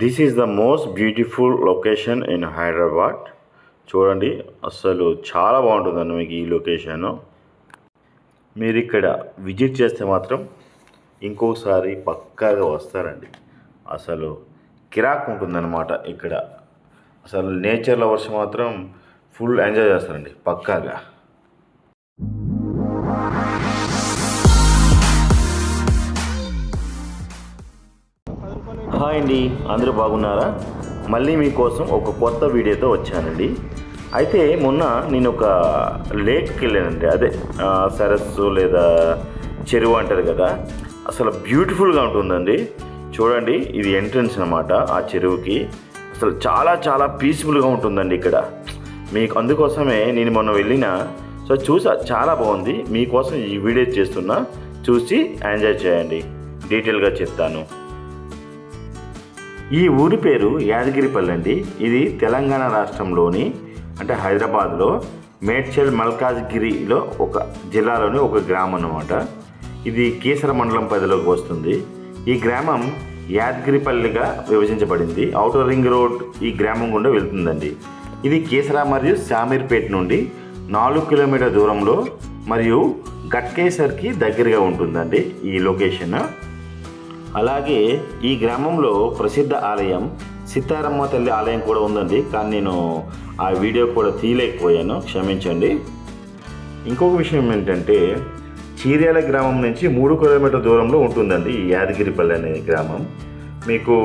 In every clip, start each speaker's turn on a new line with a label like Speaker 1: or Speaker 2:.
Speaker 1: This is the most beautiful location in Hyderabad చూడండి అసలు చాలా బాగుంటుందండి మీకు ఈ లొకేషన్ మీరు ఇక్కడ విజిట్ చేస్తే మాత్రం ఇంకోసారి పక్కాగా వస్తారండి. అసలు కిరాక్ ఉంటుందన్నమాట ఇక్కడ. అసలు నేచర్ లవర్స్ మాత్రం ఫుల్ ఎంజాయ్ చేస్తారండి పక్కాగా. హాయ్ అండి. అందరూ బాగున్నారా? మళ్ళీ మీకోసం ఒక కొత్త వీడియోతో వచ్చానండి. అయితే మొన్న నేను ఒక లేక్కి వెళ్ళానండి అదే సరస్సు లేదా చెరువు అంటారు కదా అసలు బ్యూటిఫుల్గా ఉంటుందండి. చూడండి ఇది ఎంట్రన్స్ అనమాట ఆ చెరువుకి. అసలు చాలా చాలా పీస్ఫుల్గా ఉంటుందండి ఇక్కడ. మీకు అందుకోసమే నేను మొన్న వెళ్ళిన. సో చూసా చాలా బాగుంది. మీకోసం ఈ వీడియో చేస్తున్నా. చూసి ఎంజాయ్ చేయండి. డీటెయిల్గా చెప్తాను. ఈ ఊరి పేరు యాదగిరిపల్లి అండి. ఇది తెలంగాణ రాష్ట్రంలోని అంటే హైదరాబాద్లో మేడ్చల్ మల్కాజ్గిరిలో ఒక జిల్లాలోని ఒక గ్రామం అన్నమాట. ఇది కీసర మండలం పరిధిలోకి వస్తుంది. ఈ గ్రామం యాదగిరిపల్లిగా విభజించబడింది. ఔటర్ రింగ్ రోడ్ ఈ గ్రామం గుండా వెళ్తుందండి. ఇది కేసరా మరియు శామీర్పేట నుండి నాలుగు కిలోమీటర్ దూరంలో మరియు గట్కేసర్కి దగ్గరగా ఉంటుందండి ఈ లొకేషన్. అలాగే ఈ గ్రామంలో ప్రసిద్ధ ఆలయం సీతారమ్మ తల్లి ఆలయం కూడా ఉందండి. కానీ నేను ఆ వీడియో కూడా తీయలేకపోయాను. క్షమించండి. ఇంకొక విషయం ఏంటంటే చీర్యాల గ్రామం నుంచి మూడు కిలోమీటర్ దూరంలో ఉంటుందండి ఈ యాదగిరిపల్లి అనే గ్రామం. మీకు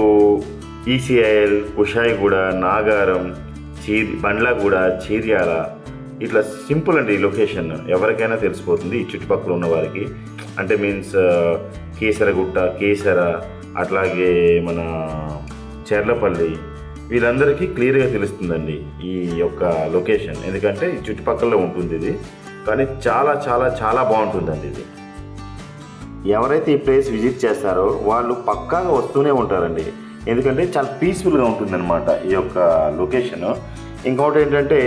Speaker 1: ఈసీఐఎల్ కుషాయిగూడ నాగారం చీర్ బండ్లగూడ చీర్యాల ఇట్లా సింపుల్ అండి ఈ లొకేషన్. ఎవరికైనా తెలిసిపోతుంది ఈ చుట్టుపక్కల ఉన్న వారికి. అంటే మీన్స్ కేసరగుట్ట కేసర అట్లాగే మన చెర్లపల్లి వీళ్ళందరికీ క్లియర్గా తెలుస్తుందండి ఈ యొక్క లొకేషన్. ఎందుకంటే ఈ చుట్టుపక్కల ఉంటుంది ఇది. కానీ చాలా చాలా చాలా బాగుంటుందండి ఇది. ఎవరైతే ఈ ప్లేస్ విజిట్ చేస్తారో వాళ్ళు పక్కాగా వస్తూనే ఉంటారండి. ఎందుకంటే చాలా పీస్ఫుల్గా ఉంటుందన్నమాట ఈ యొక్క లొకేషన్. ఇంకొకటి ఏంటంటే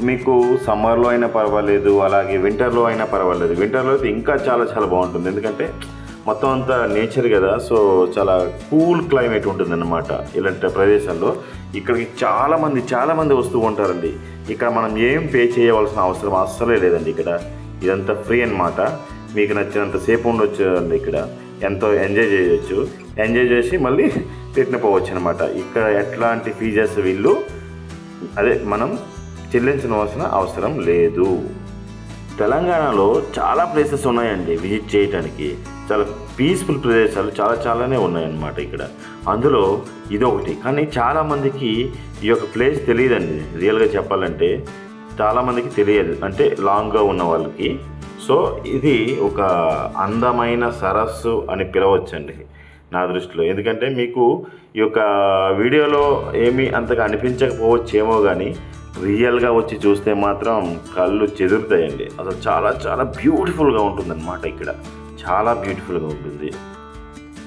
Speaker 1: మీకు సమ్మర్లో అయినా పర్వాలేదు అలాగే వింటర్లో అయినా పర్వాలేదు. వింటర్లో అయితే ఇంకా చాలా చాలా బాగుంటుంది. ఎందుకంటే మొత్తం అంతా నేచర్ కదా సో చాలా కూల్ క్లైమేట్ ఉంటుందన్నమాట ఇలాంటి ప్రదేశాల్లో. ఇక్కడికి చాలామంది చాలామంది వస్తూ ఉంటారండి. ఇక్కడ మనం ఏం పే చేయవలసిన అవసరం అస్సలే లేదండి ఇక్కడ. ఇదంతా ఫ్రీ అన్నమాట. మీకు నచ్చినంత సేపు ఉండొచ్చు అండి ఇక్కడ. ఎంతో ఎంజాయ్ చేయొచ్చు. ఎంజాయ్ చేసి మళ్ళీ రిటర్న్ పోవచ్చు అనమాట ఇక్కడ ఎట్లాంటి ఫీజెస్ వీళ్ళు? అదే మనం చెల్లించవలసిన అవసరం లేదు. తెలంగాణలో చాలా ప్లేసెస్ ఉన్నాయండి విజిట్ చేయడానికి చాలా పీస్ఫుల్ ప్రదేశాలు చాలా చాలానే ఉన్నాయన్నమాట ఇక్కడ. అందులో ఇదొకటి కానీ చాలామందికి ఈ యొక్క ప్లేస్ తెలియదండి. రియల్గా చెప్పాలంటే చాలామందికి తెలియదు. అంటే లాంగ్గా ఉన్న వాళ్ళకి. సో ఇది ఒక అందమైన సరస్సు అని పిలవచ్చండి నా దృష్టిలో. ఎందుకంటే మీకు ఈ యొక్క వీడియోలో ఏమీ అంతగా అనిపించకపోవచ్చేమో కానీ రియల్గా వచ్చి చూస్తే మాత్రం కళ్ళు చెదురుతాయండి. అసలు చాలా చాలా బ్యూటిఫుల్గా ఉంటుందన్నమాట ఇక్కడ. చాలా బ్యూటిఫుల్గా ఉంటుంది.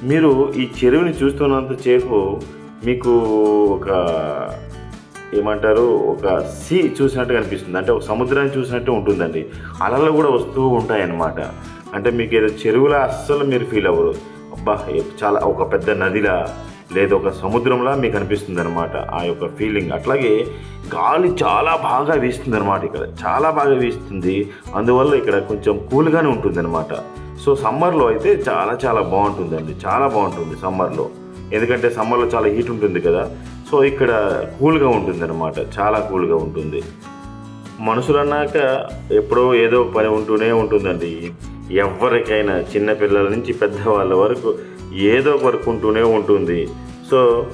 Speaker 1: మీరు ఈ చెరువుని చూస్తున్నంతసేపు మీకు ఒక ఏమంటారు ఒక సీ చూసినట్టు కనిపిస్తుంది. అంటే ఒక సముద్రాన్ని చూసినట్టు ఉంటుందండి. అలలు కూడా వస్తూ ఉంటాయన్నమాట. అంటే మీకు ఏదో చెరువులా అస్సలు మీరు ఫీల్ అవ్వరు. అబ్బా చాలా ఒక పెద్ద నదిలా లేదా ఒక సముద్రంలా మీకు అనిపిస్తుంది అనమాట ఆ యొక్క ఫీలింగ్ అట్లాగే గాలి చాలా బాగా వీస్తుంది అనమాట ఇక్కడ. చాలా బాగా వీస్తుంది. అందువల్ల ఇక్కడ కొంచెం కూల్గానే ఉంటుంది అనమాట సో సమ్మర్లో అయితే చాలా చాలా బాగుంటుందండి. చాలా బాగుంటుంది సమ్మర్లో ఎందుకంటే సమ్మర్లో చాలా హీట్ ఉంటుంది కదా. సో ఇక్కడ కూల్గా ఉంటుంది అనమాట చాలా కూల్గా ఉంటుంది. మనుషులు అన్నాక ఎప్పుడో ఏదో పని ఉంటూనే ఉంటుందండి. ఎవరికైనా చిన్నపిల్లల నుంచి పెద్దవాళ్ళ వరకు ఏదో ఒక వర్క్ ఉంటూనే ఉంటుంది. సో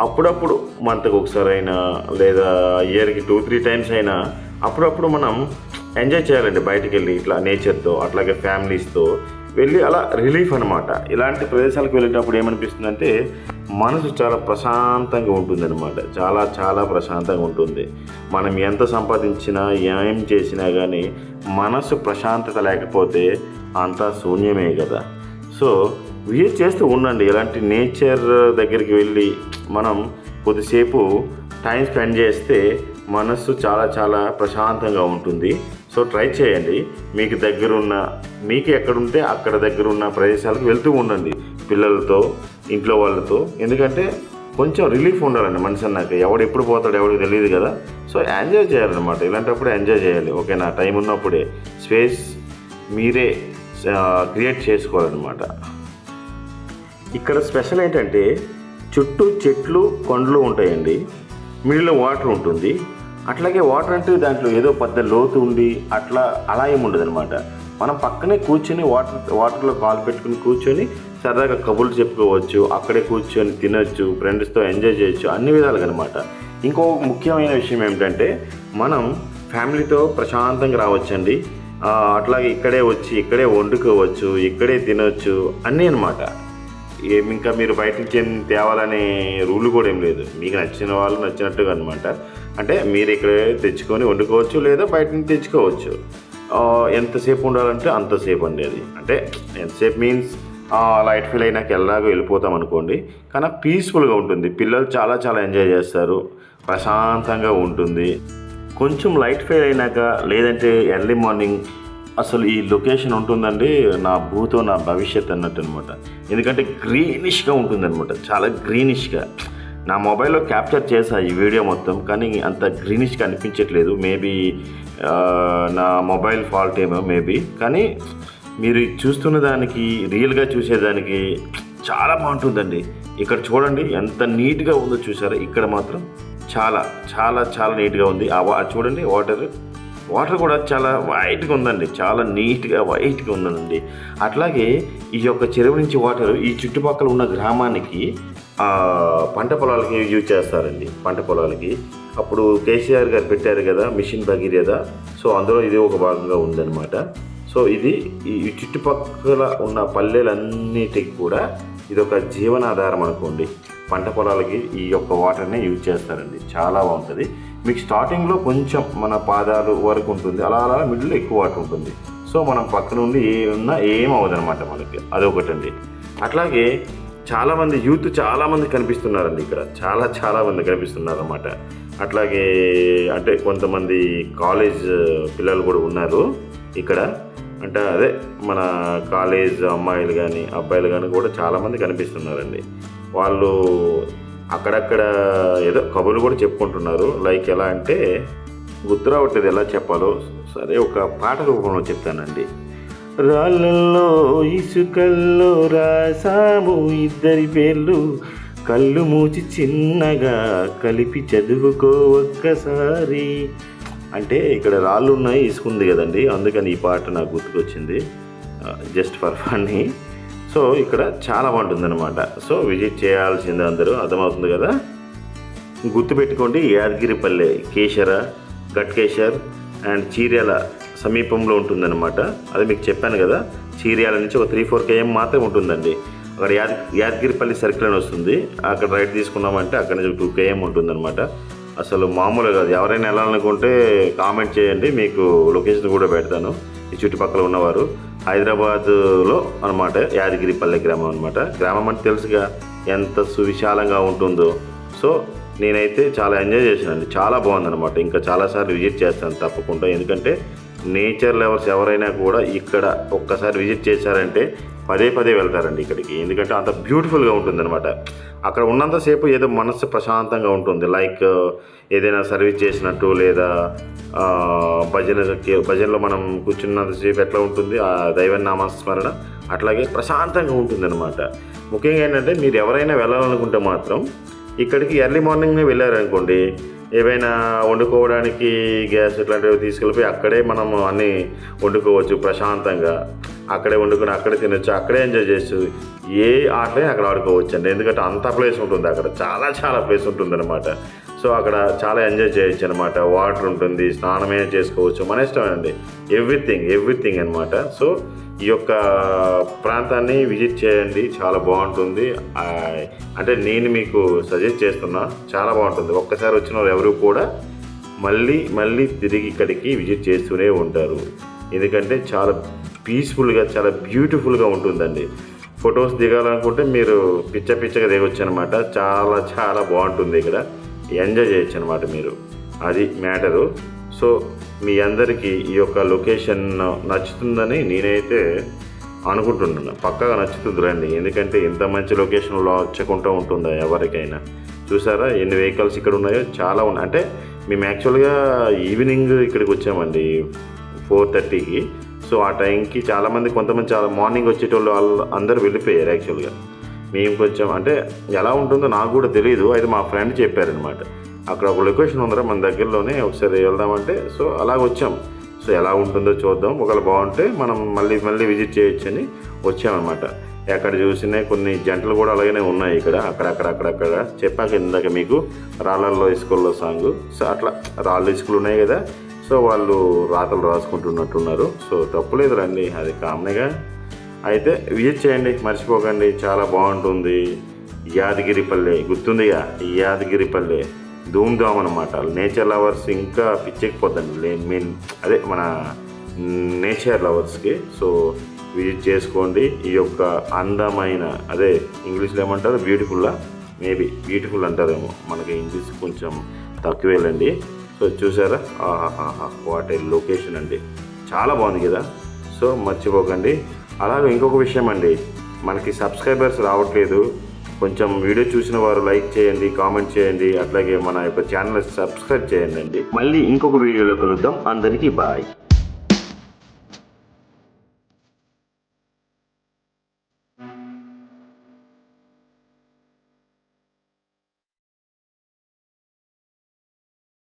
Speaker 1: అప్పుడప్పుడు మంత్కి ఒకసారి అయినా లేదా ఇయర్కి టూ త్రీ టైమ్స్ అయినా అప్పుడప్పుడు మనం ఎంజాయ్ చేయాలండి బయటికి వెళ్ళి ఇట్లా నేచర్తో అట్లాగే ఫ్యామిలీస్తో వెళ్ళి అలా రిలీఫ్ అనమాట ఇలాంటి ప్రదేశాలకు వెళ్ళేటప్పుడు ఏమనిపిస్తుందంటే మనసు చాలా ప్రశాంతంగా ఉంటుందన్నమాట. చాలా చాలా ప్రశాంతంగా ఉంటుంది. మనం ఎంత సంపాదించినా ఏం చేసినా కానీ మనసు ప్రశాంతత లేకపోతే అంతా శూన్యమే కదా. సో విజిట్ చేస్తూ ఉండండి. ఇలాంటి నేచర్ దగ్గరికి వెళ్ళి మనం కొద్దిసేపు టైం స్పెండ్ చేస్తే మనస్సు చాలా చాలా ప్రశాంతంగా ఉంటుంది. సో ట్రై చేయండి. మీకు దగ్గరున్న మీకు ఎక్కడుంటే అక్కడ దగ్గరున్న ప్రదేశాలకు వెళ్తూ ఉండండి. పిల్లలతో ఇంట్లో వాళ్ళతో. ఎందుకంటే కొంచెం రిలీఫ్ ఉండాలండి మనిషి అన్నాక. ఎవడు ఎప్పుడు పోతాడు ఎవడికి తెలియదు కదా. సో ఎంజాయ్ చేయాలన్నమాట. ఇలాంటప్పుడు ఎంజాయ్ చేయాలి. ఓకేనా? టైం ఉన్నప్పుడే. స్పేస్ మీరే క్రియేట్ చేసుకోవాలన్నమాట. ఇక్కడ స్పెషల్ ఏంటంటే చుట్టూ చెట్లు కొండలు ఉంటాయండి. మిడిల్లో వాటర్ ఉంటుంది. అట్లాగే వాటర్ అంటే దాంట్లో ఏదో పెద్ద లోతు ఉండి అట్లా అలా ఏమి ఉండదు అనమాట మనం పక్కనే కూర్చొని వాటర్ వాటర్లో కాలు పెట్టుకుని కూర్చొని సరదాగా కబుర్లు చెప్పుకోవచ్చు. అక్కడే కూర్చొని తినొచ్చు ఫ్రెండ్స్తో ఎంజాయ్ చేయొచ్చు అన్ని విధాలుగా అనమాట ఇంకో ముఖ్యమైన విషయం ఏమిటంటే మనం ఫ్యామిలీతో ప్రశాంతంగా రావచ్చండి. అట్లాగే ఇక్కడే వచ్చి ఇక్కడే వండుకోవచ్చు ఇక్కడే తినొచ్చు అన్నీ అనమాట ఏమి ఇంకా మీరు బయట నుంచి ఏం తేవాలనే రూల్ కూడా ఏం లేదు. మీకు నచ్చిన వాళ్ళు నచ్చినట్టుగా అనమాట అంటే మీరు ఇక్కడ తెచ్చుకొని వండుకోవచ్చు లేదా బయట నుంచి తెచ్చుకోవచ్చు. ఎంతసేపు ఉండాలంటే అంతసేపు అండి అది. అంటే ఎంతసేపు మీన్స్ లైట్ ఫీల్ అయినాక ఎలాగో వెళ్ళిపోతాం అనుకోండి. కానీ పీస్ఫుల్గా ఉంటుంది. పిల్లలు చాలా చాలా ఎంజాయ్ చేస్తారు. ప్రశాంతంగా ఉంటుంది. కొంచెం లైట్ ఫెయిల్ అయినాక లేదంటే ఎర్లీ మార్నింగ్ అసలు ఈ లొకేషన్ ఉంటుందండి నా భూతో నా భవిష్యత్ అన్నట్టు అనమాట ఎందుకంటే గ్రీనిష్గా ఉంటుందన్నమాట. చాలా గ్రీనిష్గా నా మొబైల్లో క్యాప్చర్ చేసా ఈ వీడియో మొత్తం కానీ అంత గ్రీనిష్గా అనిపించట్లేదు. మేబీ నా మొబైల్ ఫాల్ట్ ఏమో మేబీ కానీ మీరు చూస్తున్న దానికి రియల్గా చూసేదానికి చాలా బాగుంటుందండి. ఇక్కడ చూడండి ఎంత నీట్గా ఉందో చూసారా? ఇక్కడ మాత్రం చాలా చాలా చాలా నీట్గా ఉంది. ఆ చూడండి వాటర్ వాటర్ కూడా చాలా వైట్గా ఉందండి. చాలా నీట్గా వైట్గా ఉందండి అట్లాగే ఈ యొక్క చెరువు నుంచి వాటర్ ఈ చుట్టుపక్కల ఉన్న గ్రామానికి పంట పొలాలకి యూజ్ చేస్తారండి పంట పొలాలకి. అప్పుడు కేసీఆర్ గారు పెట్టారు కదా మిషన్ భగీరథ. సో అందులో ఇది ఒక భాగంగా ఉందన్నమాట. సో ఇది ఈ చుట్టుపక్కల ఉన్న పల్లెలన్నిటికి కూడా ఇది ఒక జీవనాధారం అనుకోండి. పంట పొలాలకి ఈ యొక్క వాటర్ని యూజ్ చేస్తారండి. చాలా బాగుంటుంది. మీకు స్టార్టింగ్లో కొంచెం మన పాదాలు వరకు ఉంటుంది. అలా అలా మిడిల్లో ఎక్కువ వాటర్ ఉంటుంది. సో మనం పక్క నుండి ఏ ఉన్నా ఏం అవ్వదనమాట మనకి. అదొకటండి. అట్లాగే చాలామంది యూత్ చాలామంది కనిపిస్తున్నారండి ఇక్కడ. చాలా చాలామంది కనిపిస్తున్నారు అనమాట అట్లాగే అంటే కొంతమంది కాలేజ్ పిల్లలు కూడా ఉన్నారు ఇక్కడ. అంటే అదే మన కాలేజ్ అమ్మాయిలు కానీ అబ్బాయిలు కానీ కూడా చాలామంది కనిపిస్తున్నారండి. వాళ్ళు అక్కడక్కడ ఏదో కబుర్లు కూడా చెప్పుకుంటున్నారు. లైక్ ఎలా అంటే గుర్తు రావట్లేదు ఎలా చెప్పాలో సరే ఒక పాట రూపంలో చెప్తానండి. రాళ్ళల్లో ఇసుకల్లో రాసాము ఇద్దరి పేర్లు. కళ్ళు మూచి చిన్నగా కలిపి చదువుకో ఒక్కసారి. అంటే ఇక్కడ రాళ్ళు ఉన్నాయి ఇసుకుంది కదండి. అందుకని ఈ పాట నాకు గుర్తుకొచ్చింది. జస్ట్ ఫర్ ఫన్నీ సో ఇక్కడ చాలా బాగుంటుందన్నమాట. సో విజిట్ చేయాల్సింది అందరూ అర్థమవుతుంది కదా? గుర్తుపెట్టుకోండి యాదగిరిపల్లె కేశర గట్కేశర్ అండ్ చీర్యాల సమీపంలో ఉంటుందన్నమాట. అది మీకు చెప్పాను కదా చీర్యాల నుంచి ఒక త్రీ ఫోర్ కేఎం మాత్రం ఉంటుందండి. అక్కడ యాద యాదగిరిపల్లి సర్కిల్ అని వస్తుంది. అక్కడ రైట్ తీసుకున్నామంటే అక్కడ నుంచి టూ కేఎం ఉంటుందన్నమాట. అసలు మామూలుగా కాదు. ఎవరైనా వెళ్ళాలనుకుంటే కామెంట్ చేయండి మీకు లొకేషన్ కూడా పెడతాను. ఈ చుట్టుపక్కల ఉన్నవారు. హైదరాబాద్లో అనమాట యాదగిరిపల్లె గ్రామం అనమాట గ్రామం అంటే తెలుసుగా ఎంత సువిశాలంగా ఉంటుందో. సో నేనైతే చాలా ఎంజాయ్ చేశానండి. చాలా బాగుందనమాట ఇంకా చాలాసార్లు విజిట్ చేస్తాను తప్పకుండా. ఎందుకంటే నేచర్ లవర్స్ ఎవరైనా కూడా ఇక్కడ ఒక్కసారి విజిట్ చేశారంటే పదే పదే వెళ్తారండి ఇక్కడికి. ఎందుకంటే అంత బ్యూటిఫుల్గా ఉంటుందన్నమాట. అక్కడ ఉన్నంతసేపు ఏదో మనసు ప్రశాంతంగా ఉంటుంది. లైక్ ఏదైనా సర్వీస్ చేసినట్టు లేదా భజన భజనలో మనం కూర్చున్నంతసేపు ఎట్లా ఉంటుంది? ఆ దైవ నామస్మరణ అట్లాగే ప్రశాంతంగా ఉంటుందన్నమాట. ముఖ్యంగా ఏంటంటే మీరు ఎవరైనా వెళ్ళాలనుకుంటే మాత్రం ఇక్కడికి ఎర్లీ మార్నింగ్నే వెళ్ళారనుకోండి. ఏవైనా వండుకోవడానికి గ్యాస్ ఇట్లాంటివి తీసుకెళ్ళిపోయి అక్కడే మనం అన్నీ వండుకోవచ్చు ప్రశాంతంగా. అక్కడే వండుకొని అక్కడే తినొచ్చు అక్కడే ఎంజాయ్ చేయొచ్చు. ఏ ఆటలే అక్కడ ఆడుకోవచ్చు అండి ఎందుకంటే అంత ప్లేస్ ఉంటుంది అక్కడ. చాలా చాలా ప్లేస్ ఉంటుంది అనమాట సో అక్కడ చాలా ఎంజాయ్ చేయొచ్చు అనమాట వాటర్ ఉంటుంది స్నానమే చేసుకోవచ్చు. మన ఇష్టమేనండి. ఎవ్రీథింగ్ ఎవ్రీథింగ్ అనమాట సో ఈ యొక్క ప్రాంతాన్ని విజిట్ చేయండి. చాలా బాగుంటుంది. అంటే నేను మీకు సజెస్ట్ చేస్తున్నా. చాలా బాగుంటుంది. ఒక్కసారి వచ్చిన వాళ్ళు ఎవరు కూడా మళ్ళీ మళ్ళీ తిరిగి ఇక్కడికి విజిట్ చేస్తూనే ఉంటారు. ఎందుకంటే చాలా పీస్ఫుల్గా చాలా బ్యూటిఫుల్గా ఉంటుందండి. ఫొటోస్ దిగాలనుకుంటే మీరు పిచ్చ పిచ్చగా దిగొచ్చు అనమాట చాలా చాలా బాగుంటుంది ఇక్కడ. ఎంజాయ్ చేయొచ్చు అనమాట మీరు. అది మ్యాటరు. సో మీ అందరికీ ఈ యొక్క లొకేషన్ నచ్చుతుందని నేనైతే అనుకుంటున్నాను. పక్కగా నచ్చుతుంది రండి. ఎందుకంటే ఇంత మంచి లొకేషన్లో వచ్చకుండా ఉంటుందా ఎవరికైనా? చూసారా? ఎన్ని వెహికల్స్ ఇక్కడ ఉన్నాయో? చాలా ఉన్నాయి. అంటే మేము యాక్చువల్గా ఈవినింగ్ ఇక్కడికి వచ్చామండి. ఫోర్ థర్టీకి. సో ఆ టైంకి చాలామంది కొంతమంది చాలా మార్నింగ్ వచ్చేటోళ్ళు వాళ్ళు అందరూ వెళ్ళిపోయారు యాక్చువల్గా. మేము కొంచెం అంటే ఎలా ఉంటుందో నాకు కూడా తెలియదు అయితే మా ఫ్రెండ్ చెప్పారనమాట అక్కడ ఒక లొకేషన్ ఉందరా మన దగ్గరలోనే ఒకసారి వెళ్దామంటే. సో అలా వచ్చాం. సో ఎలా ఉంటుందో చూద్దాం. ఒకవేళ బాగుంటే మనం మళ్ళీ మళ్ళీ విజిట్ చేయొచ్చని వచ్చామన్నమాట. ఎక్కడ చూసినా కొన్ని జంటలు కూడా అలాగనే ఉన్నాయి ఇక్కడ అక్కడక్కడ అక్కడక్కడ చెప్పాక ఇందాక మీకు రాళ్ళల్లో ఇసుకల్లో సాంగ్. సో అట్లా రాళ్ళు ఇసుకలు ఉన్నాయి కదా సో వాళ్ళు రాతలు రాసుకుంటున్నట్టున్నారు. సో తప్పులేదు రండి అది కామన్గా. అయితే విజిట్ చేయండి మర్చిపోకండి చాలా బాగుంటుంది. యాదగిరిపల్లె గుర్తుందిగా? ఈ యాదగిరిపల్లె ధూమ్ అనమాట నేచర్ లవర్స్ ఇంకా పిచ్చెక్కిపోద్దండి. మెయిన్ అదే మన నేచర్ లవర్స్కి. సో విజిట్ చేసుకోండి. ఈ యొక్క అందమైన అదే ఇంగ్లీష్లో ఏమంటారు? బ్యూటిఫుల్లా? మేబీ బ్యూటిఫుల్ అంటారేమో. మనకి ఇంగ్లీష్ కొంచెం తక్కువేలండి సో చూసారా? ఆహాహా వాట్ ఏ లొకేషన్ అండి. చాలా బాగుంది కదా? సో మర్చిపోకండి. అలాగే ఇంకొక విషయం అండి. మనకి సబ్స్క్రైబర్స్ రావట్లేదు. కొంచెం వీడియో చూసిన వారు లైక్ చేయండి కామెంట్ చేయండి. అట్లాగే మన యొక్క ఛానల్ సబ్స్క్రైబ్ చేయండి అండి. మళ్ళీ ఇంకొక వీడియోలో కలుద్దాం. అందరికీ బాయ్.